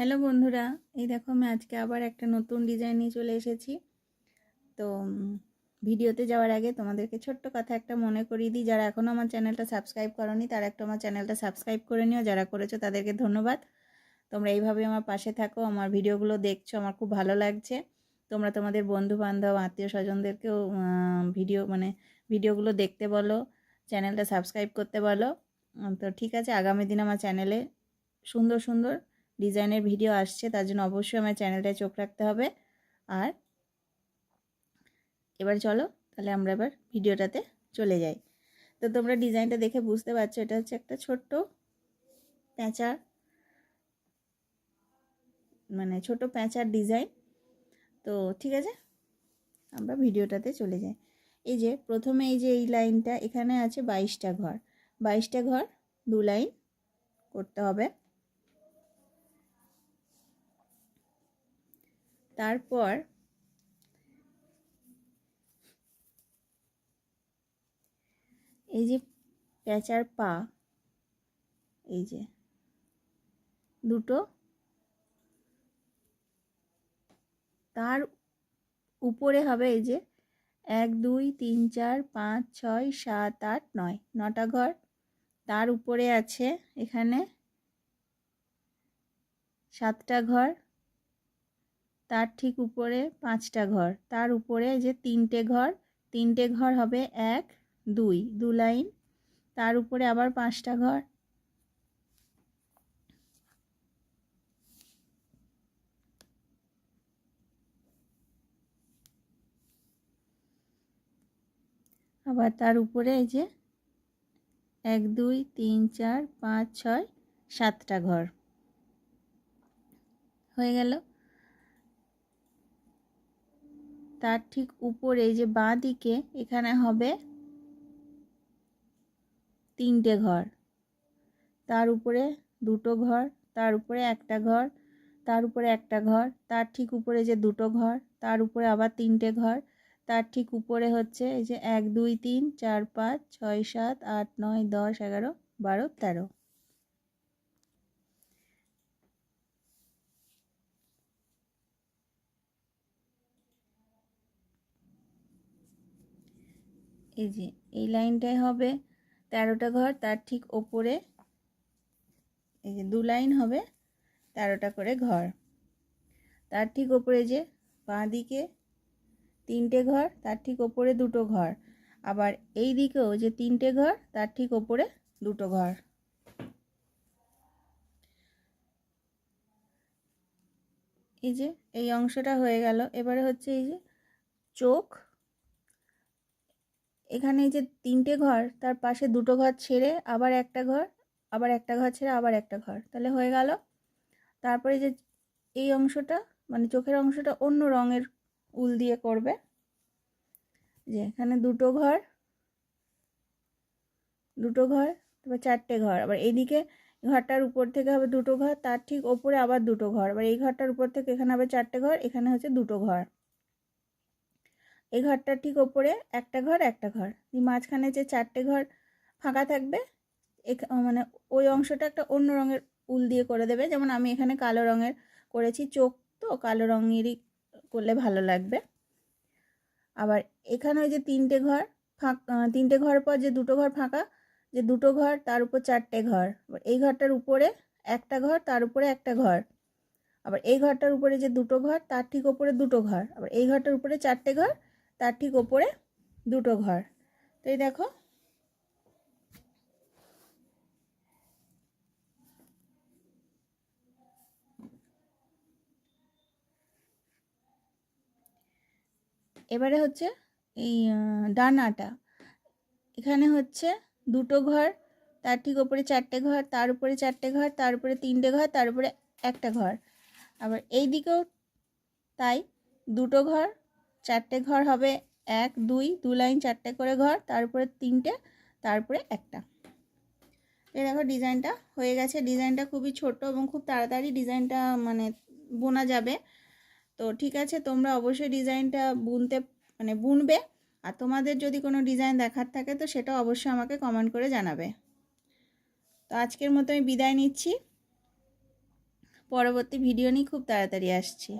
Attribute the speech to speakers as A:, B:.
A: hello বন্ধুরা এই দেখো আমি আজকে আবার একটা নতুন ডিজাইন নিয়ে চলে এসেছি তো ভিডিওতে যাওয়ার আগে তোমাদেরকে ছোট্ট কথা একটা মনে করিয়ে দিই যারা এখনও আমার চ্যানেলটা সাবস্ক্রাইব করনি তারা একটু আমার চ্যানেলটা সাবস্ক্রাইব করে নিও যারা করেছো তাদেরকে ধন্যবাদ তোমরা এইভাবে আমার পাশে থাকো আমার ভিডিওগুলো দেখছো আমার খুব ভালো লাগছে তোমরা তোমাদের বন্ধুবান্ধব আত্মীয় স্বজনদেরকেও ভিডিও মানে ভিডিওগুলো দেখতে বলো চ্যানেলটা সাবস্ক্রাইব করতে বলো তো ঠিক আছে আগামী দিন আমার চ্যানেলে সুন্দর সুন্দর ডিজাইনের ভিডিও আসছে তার জন্য অবশ্যই আমার চ্যানেলটায় চোখ রাখতে হবে আর এবার চলো তাহলে আমরা এবার ভিডিওটাতে চলে যাই তো তোমরা ডিজাইনটা দেখে বুঝতে পারছো এটা হচ্ছে একটা ছোট্ট প্যাঁচা মানে ছোট প্যাঁচার ডিজাইন তো ঠিক আছে আমরা ভিডিওটাতে চলে যাই এই যে প্রথমে এই যে এই লাইনটা এখানে আছে বাইশটা ঘর বাইশটা ঘর দু লাইন করতে হবে তারপর এই যে প্যাঁচার পা এই যে দুটো তার উপরে হবে এই যে এক দুই তিন চার পাঁচ ছয় সাত আট নয় নটা ঘর তার উপরে আছে এখানে সাতটা ঘর তার ঠিক উপরে পাঁচটা ঘর তার উপরে যে তিনটে ঘর তিনটে ঘর হবে এক দুই দু লাইন তার উপরে আবার পাঁচটা ঘর আবার তার উপরে এই যে এক দুই তিন চার পাঁচ ছয় সাতটা ঘর হয়ে গেল তার ঠিক উপরে যে বাঁ দিকে এখানে হবে তিনটে ঘর তার উপরে দুটো ঘর তার উপরে একটা ঘর তার উপরে একটা ঘর তার ঠিক উপরে যে দুটো ঘর তার উপরে আবার তিনটে ঘর তার ঠিক উপরে হচ্ছে এই যে এক দুই তিন চার পাঁচ ছয় সাত আট নয় দশ এগারো বারো তেরো এই যে এই লাইনটাই হবে তেরোটা ঘর তার ঠিক ওপরে এই যে দু লাইন হবে তেরোটা করে ঘর তার ঠিক ওপরে যে বাঁ দিকে তিনটে ঘর তার ঠিক ওপরে দুটো ঘর আবার এই দিকেও যে তিনটে ঘর তার ঠিক ওপরে দুটো ঘর এই যে এই অংশটা হয়ে গেল এবারে হচ্ছে এই যে চোখ এখানে যে তিনটে ঘর তার পাশে দুটো ঘর ছেড়ে আবার একটা ঘর আবার একটা ঘর ছেড়ে আবার একটা ঘর তাহলে হয়ে গেল তারপরে যে এই অংশটা মানে চোখের অংশটা অন্য রঙের উল দিয়ে করবে যে এখানে দুটো ঘর দুটো ঘর তারপর চারটে ঘর আবার এইদিকে ঘরটার উপর থেকে হবে দুটো ঘর তার ঠিক ওপরে আবার দুটো ঘর আবার এই ঘরটার উপর থেকে এখানে হবে চারটে ঘর এখানে হচ্ছে দুটো ঘর এই ঘরটার ঠিক ওপরে একটা ঘর একটা ঘর মাঝখানে যে চারটে ঘর ফাঁকা থাকবে মানে ওই অংশটা একটা অন্য রঙের উল দিয়ে করে দেবে যেমন আমি এখানে কালো রঙের করেছি চোখ তো কালো রঙেরই করলে ভালো লাগবে আবার এখানে ওই যে তিনটে ঘর ফাঁক তিনটে ঘর পর যে দুটো ঘর ফাঁকা যে দুটো ঘর তার উপর চারটে ঘর এই ঘরটার উপরে একটা ঘর তার উপরে একটা ঘর আবার এই ঘরটার উপরে যে দুটো ঘর তার ঠিক ওপরে দুটো ঘর আবার এই ঘরটার উপরে চারটে ঘর তার ঠিক ওপরে দুটো ঘর তো এই দেখো এবারে হচ্ছে এই ডানাটা এখানে হচ্ছে দুটো ঘর তার ঠিক ওপরে চারটে ঘর তার উপরে চারটে ঘর তার উপরে তিনটে ঘর তার উপরে একটা ঘর আবার এই দিকেও তাই দুটো ঘর চারটে ঘর হবে এক দুই দু লাইন চারটে করে ঘর তারপরে তিনটে তারপরে একটা এই দেখো ডিজাইনটা হয়ে গেছে ডিজাইনটা খুবই ছোট এবং খুব তাড়াতাড়ি ডিজাইনটা মানে বোনা যাবে তো ঠিক আছে তোমরা অবশ্যই ডিজাইনটা বুনতে মানে বুনবে আর তোমাদের যদি কোনো ডিজাইন দেখার থাকে তো সেটা অবশ্যই আমাকে কমেন্ট করে জানাবে তো আজকের মতো আমি বিদায় নিচ্ছি পরবর্তী ভিডিও নিয়ে খুব তাড়াতাড়ি আসছি